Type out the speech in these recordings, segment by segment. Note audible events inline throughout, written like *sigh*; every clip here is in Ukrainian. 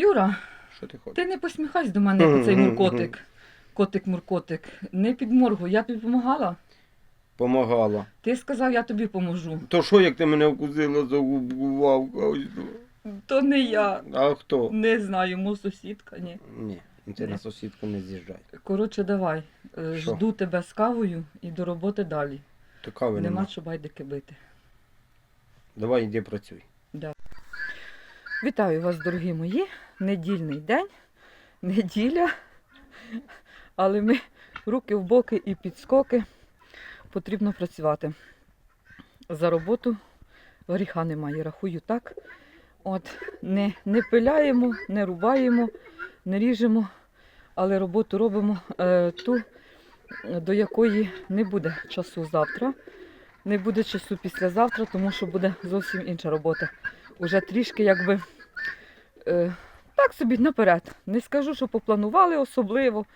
Юра, Що ти хочеш? ти не посміхайся до мене, як оцей муркотик. Котик-муркотик. Не підморгуй, я тобі допомагала. Помагала. Ти сказав, я тобі поможу. То що, як ти мене вкусила за губку вавка? То. То не я. А хто? Не знаю, йому сусідка, ні. Ні, ти на сусідку не з'їжджай. Коротше, давай. Е, Що? Жду тебе з кавою і до роботи далі. То кави Нема нема. що байдики бити. Давай йди працюй. Вітаю вас, дорогі мої. Недільний день, неділя. Але ми руки в боки і підскоки. Потрібно працювати. За роботу гріха немає, рахую так. От, не, не пиляємо, не рубаємо, не ріжемо, але роботу робимо е, ту, до якої не буде часу завтра, не буде часу післязавтра, тому що буде зовсім інша робота. Уже трішки якби е, так собі наперед. Не скажу, що попланували особливо,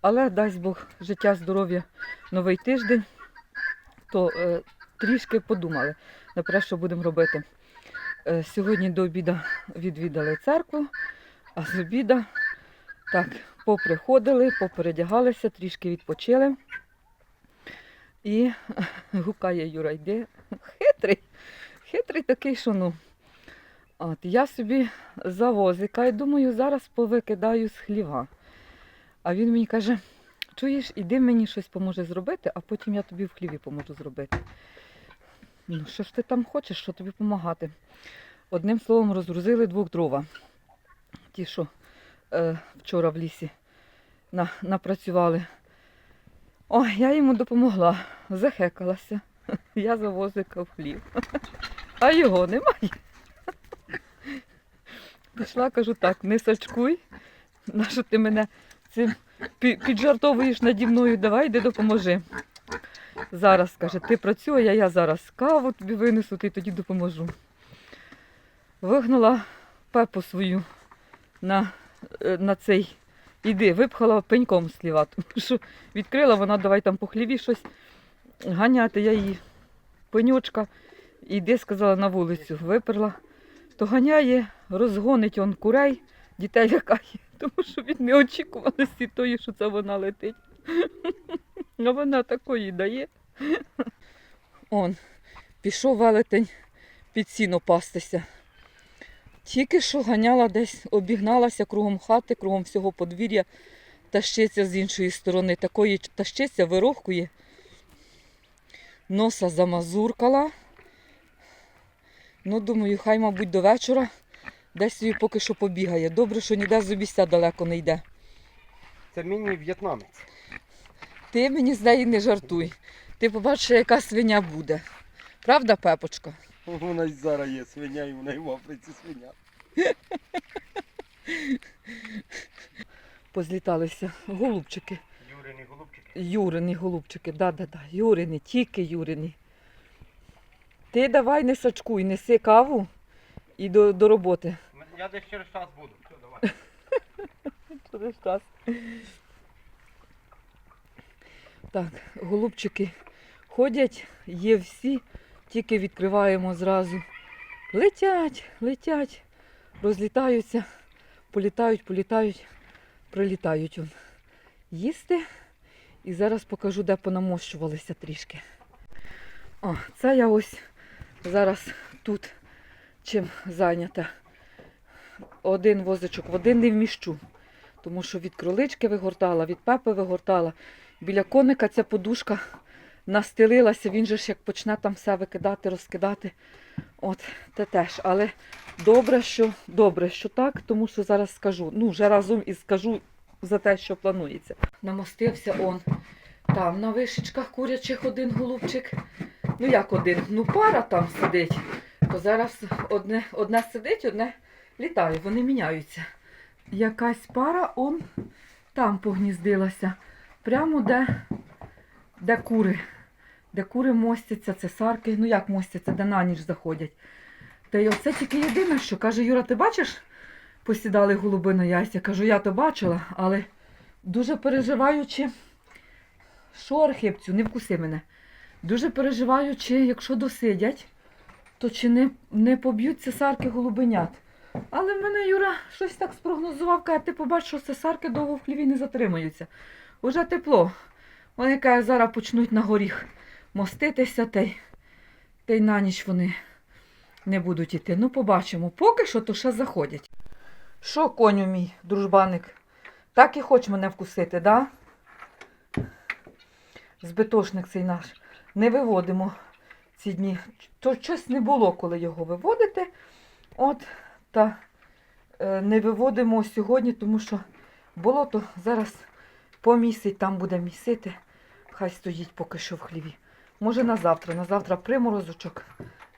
але дасть Бог життя, здоров'я, новий тиждень, то е, трішки подумали наперед, що будемо робити. Е, сьогодні до обіду відвідали церкву, а з обіда так, поприходили, попередягалися, трішки відпочили. І гукає Юра, йде хитрий, хитрий такий, що ну. От, я собі завозика і думаю, зараз повикидаю з хліва. А він мені каже, чуєш, іди мені щось поможе зробити, а потім я тобі в хліві поможу зробити. Ну, що ж ти там хочеш, що тобі допомагати? Одним словом, розгрузили двох дрова. Ті, що е, вчора в лісі на, напрацювали. О, я йому допомогла, захекалася. *laughs* Я завозика в хлів. А його немає. Пішла, кажу так, не сачкуй, нащо ти мене цим піджартовуєш наді мною, давай йди допоможи. Зараз, каже, ти працюй, а я зараз каву тобі винесу, ти тоді допоможу. Вигнала пепу свою на, е, на цей. Іди, випхала пеньком з хліва, тому що відкрила вона, давай там по хліві щось ганяти, я її пенючка, іди, сказала, на вулицю, виперла то ганяє, розгонить он курей, дітей лякає, *laughs* тому що від неочікуваності тої, що це вона летить. *laughs* А вона такої дає. *laughs* Он, пішов велетень під сіно пастися. Тільки що ганяла десь, обігналася кругом хати, кругом всього подвір'я, тащиться з іншої сторони. Такої тащиться, вирохкує. Носа замазуркала. Ну, думаю, хай, мабуть, до вечора десь собі поки що побігає. Добре, що ніде з обіця далеко не йде. Це мені в'єтнамець. Ти мені з неї не жартуй. Ти побачиш, яка свиня буде. Правда, Пепочка? Вона й зараз є свиня, і вона й в Африці свиня. *laughs* Позліталися голубчики. Юрині голубчики. Юрини голубчики, да-да-да. Юрини, тільки Юрини. Ти давай не сачкуй, неси каву і до, до роботи. Я десь через час буду. Все, давай. *laughs* Через час. Так, голубчики ходять, є всі, тільки відкриваємо зразу. Летять, летять, розлітаються, політають, політають, прилітають. Он. Їсти. І зараз покажу, де понамощувалися трішки. О, це я ось зараз тут чим зайнята. Один возичок в один не вміщу тому що від кролички вигортала, від пепи вигортала. Біля коника ця подушка настелилася, він же ж як почне там все викидати, розкидати. От, те теж. Але добре, що добре, що так, тому що зараз скажу. Ну, вже разом і скажу за те, що планується. Намостився он там на вишечках курячих один голубчик. Ну як один? Ну пара там сидить. То зараз одне, одне сидить, одне літає, вони міняються якась пара он там погніздилася. Прямо де, де кури. Де кури мостяться, це сарки. Ну як мостяться, де на ніч заходять. Та й оце тільки єдине, що каже, Юра, ти бачиш? Посідали голуби на яйця. Кажу, я то бачила, але дуже переживаючи, що архипцю, не вкуси мене. Дуже переживаючи, якщо досидять, то чи не, не поб'ються сарки голубенят. Але в мене Юра щось так спрогнозував, каже, ти побачиш, що цесарки довго в хліві не затримаються. Уже тепло. Вони каже, зараз почнуть на горіх моститися, та й, та й на ніч вони не будуть іти. Ну, побачимо. Поки що то ще заходять. Що, коню мій, дружбаник? Так і хоч мене вкусити, да? Збитошник цей наш. Не виводимо ці дні. То щось не було, коли його виводити. От, та е, не виводимо сьогодні, тому що болото зараз помісить, там буде місити. Хай стоїть поки що в хліві. Може на завтра. На завтра приморозочок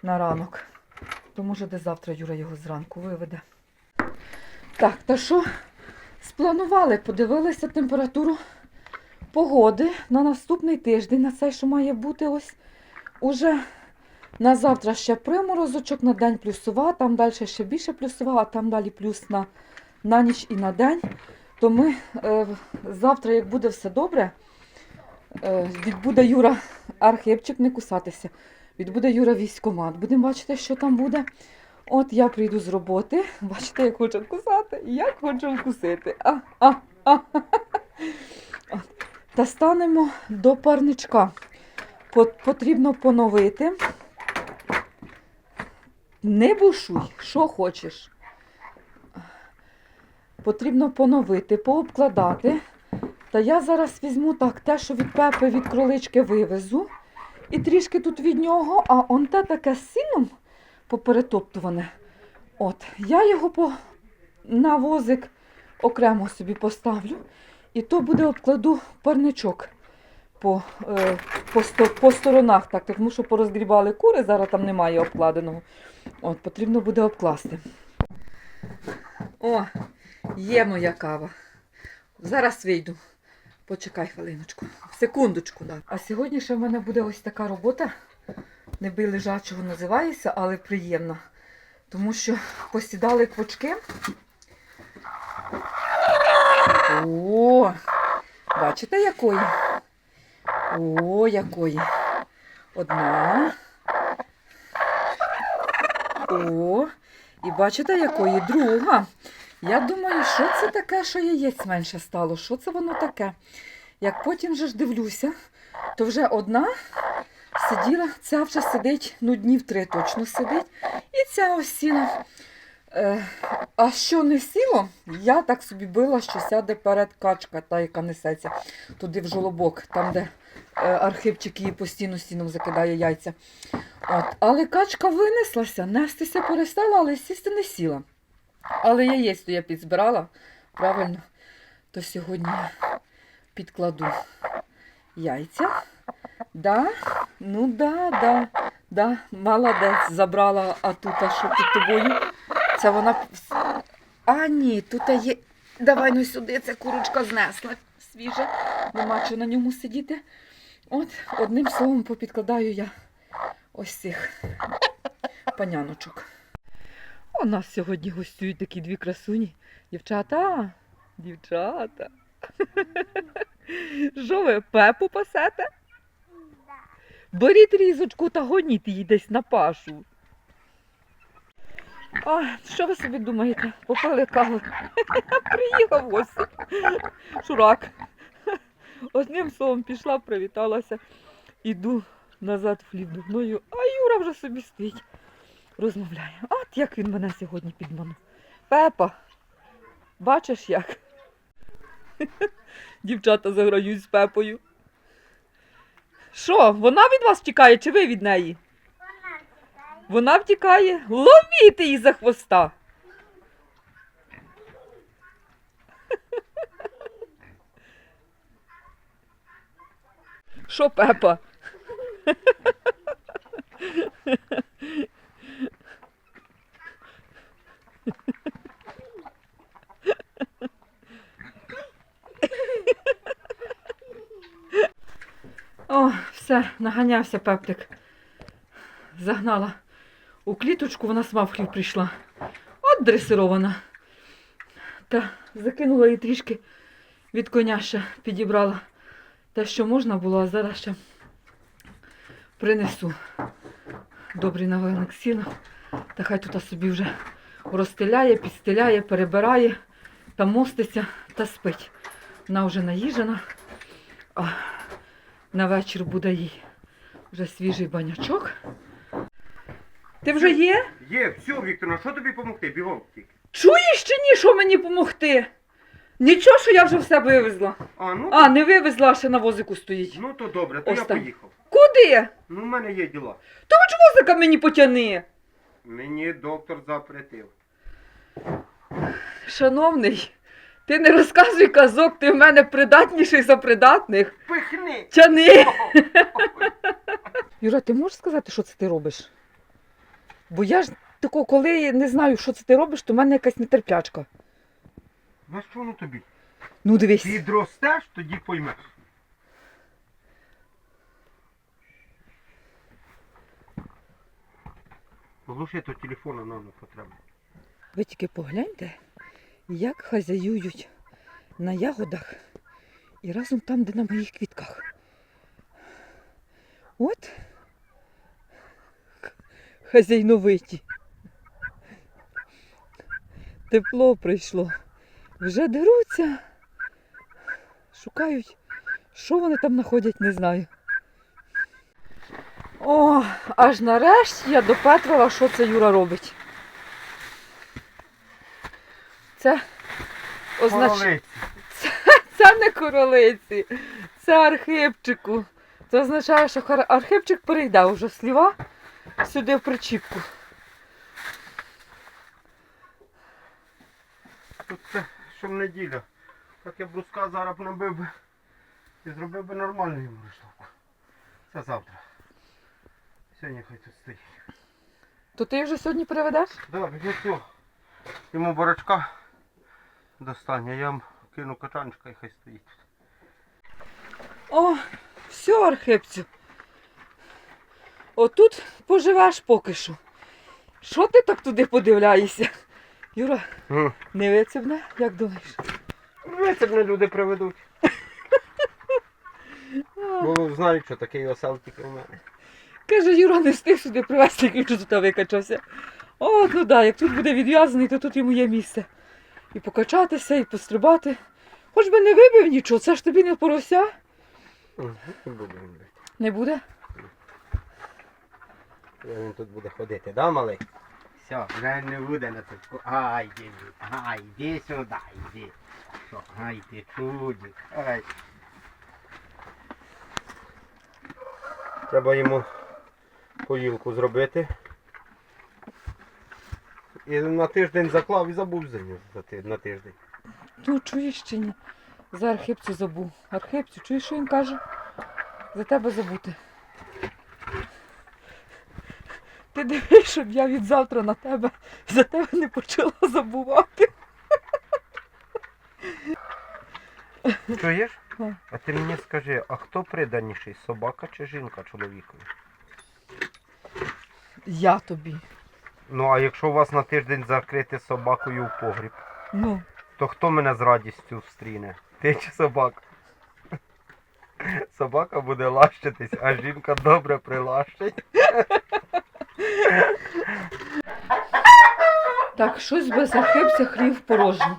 на ранок. То може де завтра Юра його зранку виведе. Так, та що спланували, подивилися температуру погоди на наступний тиждень, на цей, що має бути ось уже на завтра ще приморозочок, на день плюсова, там далі ще більше плюсова, а там далі плюс на, на ніч і на день. То ми е, завтра, як буде все добре, е, відбуде Юра Архипчик не кусатися. Відбуде Юра військомат. Будемо бачити, що там буде. От я прийду з роботи. Бачите, як хочу кусати, як хочу вкусити. А, а, а. *laughs* Та станемо до парничка. Потрібно поновити. Не бушуй, що хочеш. Потрібно поновити, пообкладати. Та я зараз візьму так, те, що від пепи, від кролички вивезу. І трішки тут від нього, а он те таке з сіном поперетоптуване. От, я його по, на возик окремо собі поставлю. І то буде обкладу парничок по, е, по, по сторонах, так, тому що порозгрібали кури, зараз там немає обкладеного. От, потрібно буде обкласти. О, є моя кава. Зараз вийду. Почекай хвилиночку. Секундочку, да. А сьогодні ще в мене буде ось така робота. Не бий лежачого називається, але приємна. Тому що посідали квочки. О, бачите якої? О, якої. Одна. О, і бачите, якої друга. Я думаю, що це таке, що яєць менше стало? Що це воно таке? Як потім вже ж дивлюся, то вже одна сиділа, ця вже сидить, ну днів три точно сидить. І ця ось. Е, а що не сіло, я так собі била, що сяде перед качка, та яка несеться туди в жолобок, там, де е, архипчик її постійно стіном закидає яйця. От. Але качка винеслася, нестися перестала, але сісти не сіла. Але яєць то я підзбирала, правильно, то сьогодні підкладу яйця. Да, ну да, да, да, молодець, забрала, а тут а що під тобою? Це вона. А, ні, тут є. Давай ну сюди, ця курочка знесла свіже. Нема чого на ньому сидіти. От, одним словом попідкладаю я ось цих паняночок. У нас сьогодні гостюють такі дві красуні. Дівчата, дівчата. *laughs* Що ви пепу пасете? Беріть різочку та гоніть її десь на пашу. А, що ви собі думаєте? Попили каву. *laughs* Приїхав ось. Шурак. Одним словом пішла, привіталася. Іду назад в хліб духною, а Юра вже собі стоїть. Розмовляє. От як він мене сьогодні підманув. Пепа, бачиш як? *laughs* Дівчата заграють з пепою. Що, вона від вас втікає, чи ви від неї? Вона втікає. Ловіть її за хвоста. *laughs* Що, Пепа? *laughs* О, все, наганявся пептик. Загнала у кліточку, вона сама в прийшла. От дресирована. Та закинула її трішки від коня ще підібрала те, що можна було, а зараз ще принесу. Добрий навалник сіла. Та хай тут собі вже розстеляє, підстеляє, перебирає та моститься та спить. Вона вже наїжена, а на вечір буде їй вже свіжий банячок. Ти вже є? Є, все, Вікторна, що тобі допомогти? Бігом тільки. Чуєш чи ні, що мені допомогти? Нічого, що я вже все вивезла. А, ну, А, не вивезла, а ще на возику стоїть. ну то добре, то Ось я так. поїхав. Куди? Ну, в мене є діла. То хоч возика мені потяни. Мені доктор запретив. Шановний, ти не розказуй казок, ти в мене придатніший за придатних. Пихни! Тяни! *laughs* Юра, ти можеш сказати, що це ти робиш? Бо я ж тако, коли не знаю, що це ти робиш, то в мене якась нетерплячка. На що воно тобі? Ну дивись. Підростеш, тоді поймеш. Глуши, то телефона нам не потрібно. Ви тільки погляньте, як хазяюють на ягодах і разом там, де на моїх квітках. От хазяйновиті. Тепло прийшло. Вже деруться, шукають, що вони там знаходять, не знаю. О, аж нарешті я допетрила, що це Юра робить. Це означає. Королець. Це не королиці, це архипчику. Це означає, що архипчик перейде вже сліва сюди в причіпку. Тут це, що неділя. Так я бруска зараз набив би і зробив би нормальну йому рештовку. Це завтра. Сьогодні хай тут стоїть. То ти вже сьогодні переведеш? Да, біля цього. Йому барачка достань, а я йому кину качанчика і хай стоїть. О, все, архипцю. Отут поживеш поки що. Що ти так туди подивляєшся? Юра, не вицебне, як думаєш? Вицебне люди приведуть. *laughs* Бо знають, що такий осел тільки в мене. Каже, Юра не встиг сюди привезти, який вже тут викачався. О, ну да, як тут буде відв'язаний, то тут йому є місце. І покачатися, і пострибати. Хоч би не вибив нічого, це ж тобі не порося. Буде Не буде? Він тут буде ходити, да, малий? Все, вже не буде на тут. Ай, іди, ай, іди сюди, іди. Що, ай, ти чудик, ай. Треба йому поїлку зробити. І на тиждень заклав і забув за нього на тиждень. Ну, чуєш чи ні? За архипцю забув. Архипцю, чуєш, що він каже? За тебе забути. Ти дивись, щоб я від завтра на тебе за тебе не почала забувати. Чуєш? А. А ти мені скажи, а хто приданіший, собака чи жінка чоловікові? Я тобі. Ну а якщо у вас на тиждень закрити собакою в погріб, Ну, то хто мене з радістю встріне? Ти чи собака? Собака буде лащитись, а жінка добре прилащить. Так, щось без архипця хлів порожній.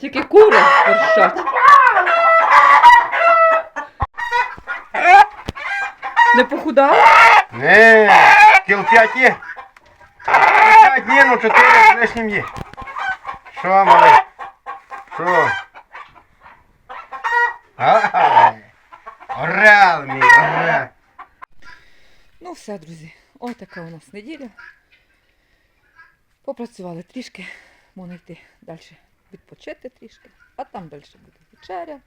Тільки кури верщать. Не похудав? Не, кіл 5 є. 5 є, ну 4 з лишнім є. Що, малий? Що? Ага. Мій, орел. Ну все, друзі, ось така у нас неділя. Попрацювали трішки, можна йти далі відпочити трішки, а там далі буде вечеря.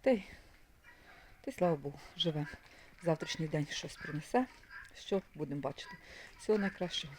Та й, та й слава Богу, живемо. Завтрашній день щось принесе, що будемо бачити. Всього найкращого.